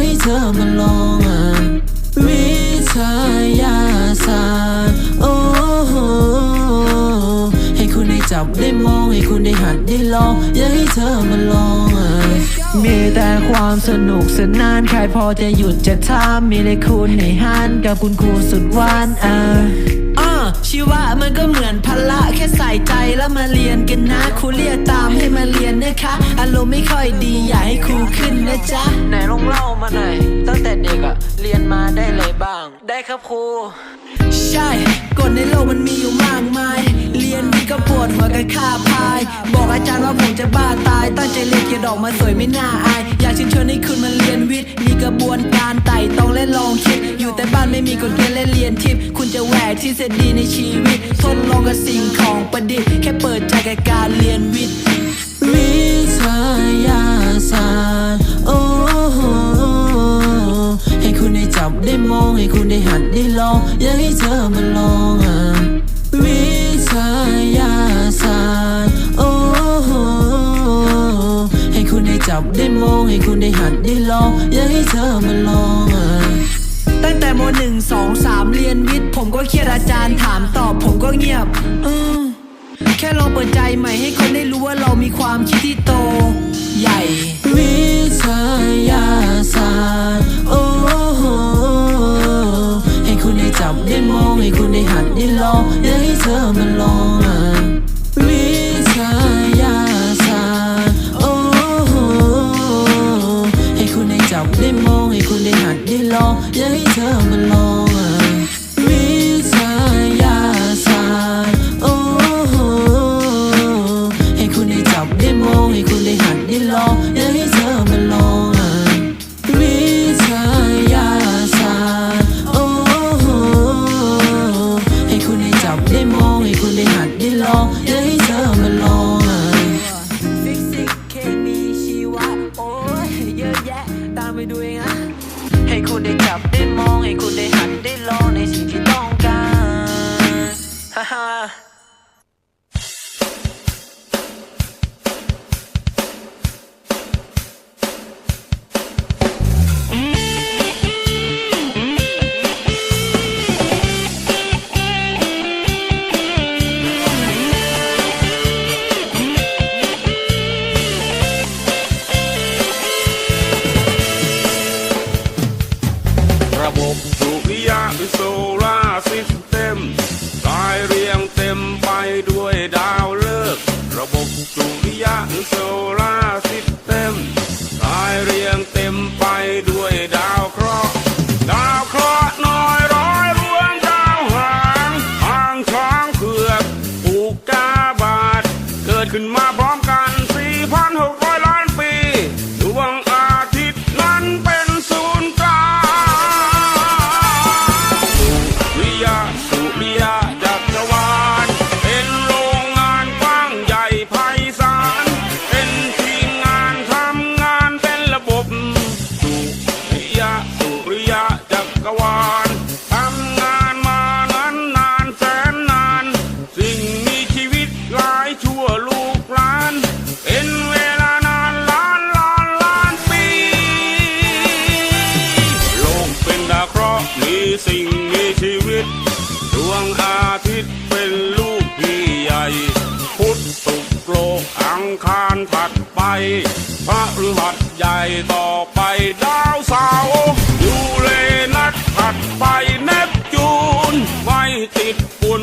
ให้เธอมาลองอ่านวิทยาศาสตร์โอ้โหให้คุณได้จับได้มอง ให้คุณได้หัดได้ลอง อยากให้เธอมาลองอ่านมีแต่ความสนุกสนานใครพอจะหยุดจะถามมีเลยคุณในหันกับคุณครูสุดหวานอ่าอ่า ชีวะมันก็เหมือนพละแค่ใส่ใจแล้วมาเรียนกันนะครูเรียกตามให้มาเรียนนะคะ อารมณ์ไม่ค่อยดีอยากให้ครูขึ้นนะจ๊ะ เล่ามาหน่อยตั้งแต่เด็กอะเรียนมาได้อะไรบ้าง ได้ครับครูใช่กฎในโลกมันมีอยู่มากมาย เรียนวิทย์ก็ปวดหัวกันค่าพาย บอกอาจารย์ว่าผมจะบ้าตาย ตั้งใจเรียนเกียรดอกมาสวยไม่น่าอาย อยากเชิญชวนให้คุณมาเรียนวิทย์ มีกระบวนการไต่ตองและลองคิด อยู่แต่บ้านไม่มีกฎเกณฑ์และเรียนทิพย์คุณจะแหวกที่เสดีในชีวิต ทดลองกับสิ่งของประดิษฐ์ แค่เปิดใจกับการเรียนวิทย์วิทยาศาสตร์ ได้มองให้คุณได้หัดได้ลอง อยากให้เธอมาลองอ่านวิทยาศาสตร์โอ้โหให้คุณได้จับได้มองให้คุณได้หัดได้ลอง อยากให้เธอมาลองอ่านตั้งแต่โมหนึ่งสองสามเรียนวิทย์ผมก็เครียดอาจารย์ถามตอบผมก็เงียบอืมแค่ลองเปิดใจใหม่ให้คนได้รู้ว่าเรามีความคิดที่โต ใหญ่ ระบบสุริยะหรือโซลาร์ซิสเต็มรายเรียงเต็มไปด้วยดาวฤกษ์ระบบสุริยะหรือโซลาร์ซิสเต็มรายเรียงเต็มไปด้วยดาวเคราะห์ดาวเคราะห์น้อยร้อยรวงดาวหางหางช้างเผือกปูกกาบาทเกิดขึ้นมา มีสิ่งมีชีวิต ดวงอาทิตย์เป็นลูกพี่ใหญ่ พุทธสุกโลกอังคารผัดไป พระฤหัสใหญ่ต่อไปดาวเสาร์ยูเลนัสผัดไปเนปจูนไว้ติดปุ่น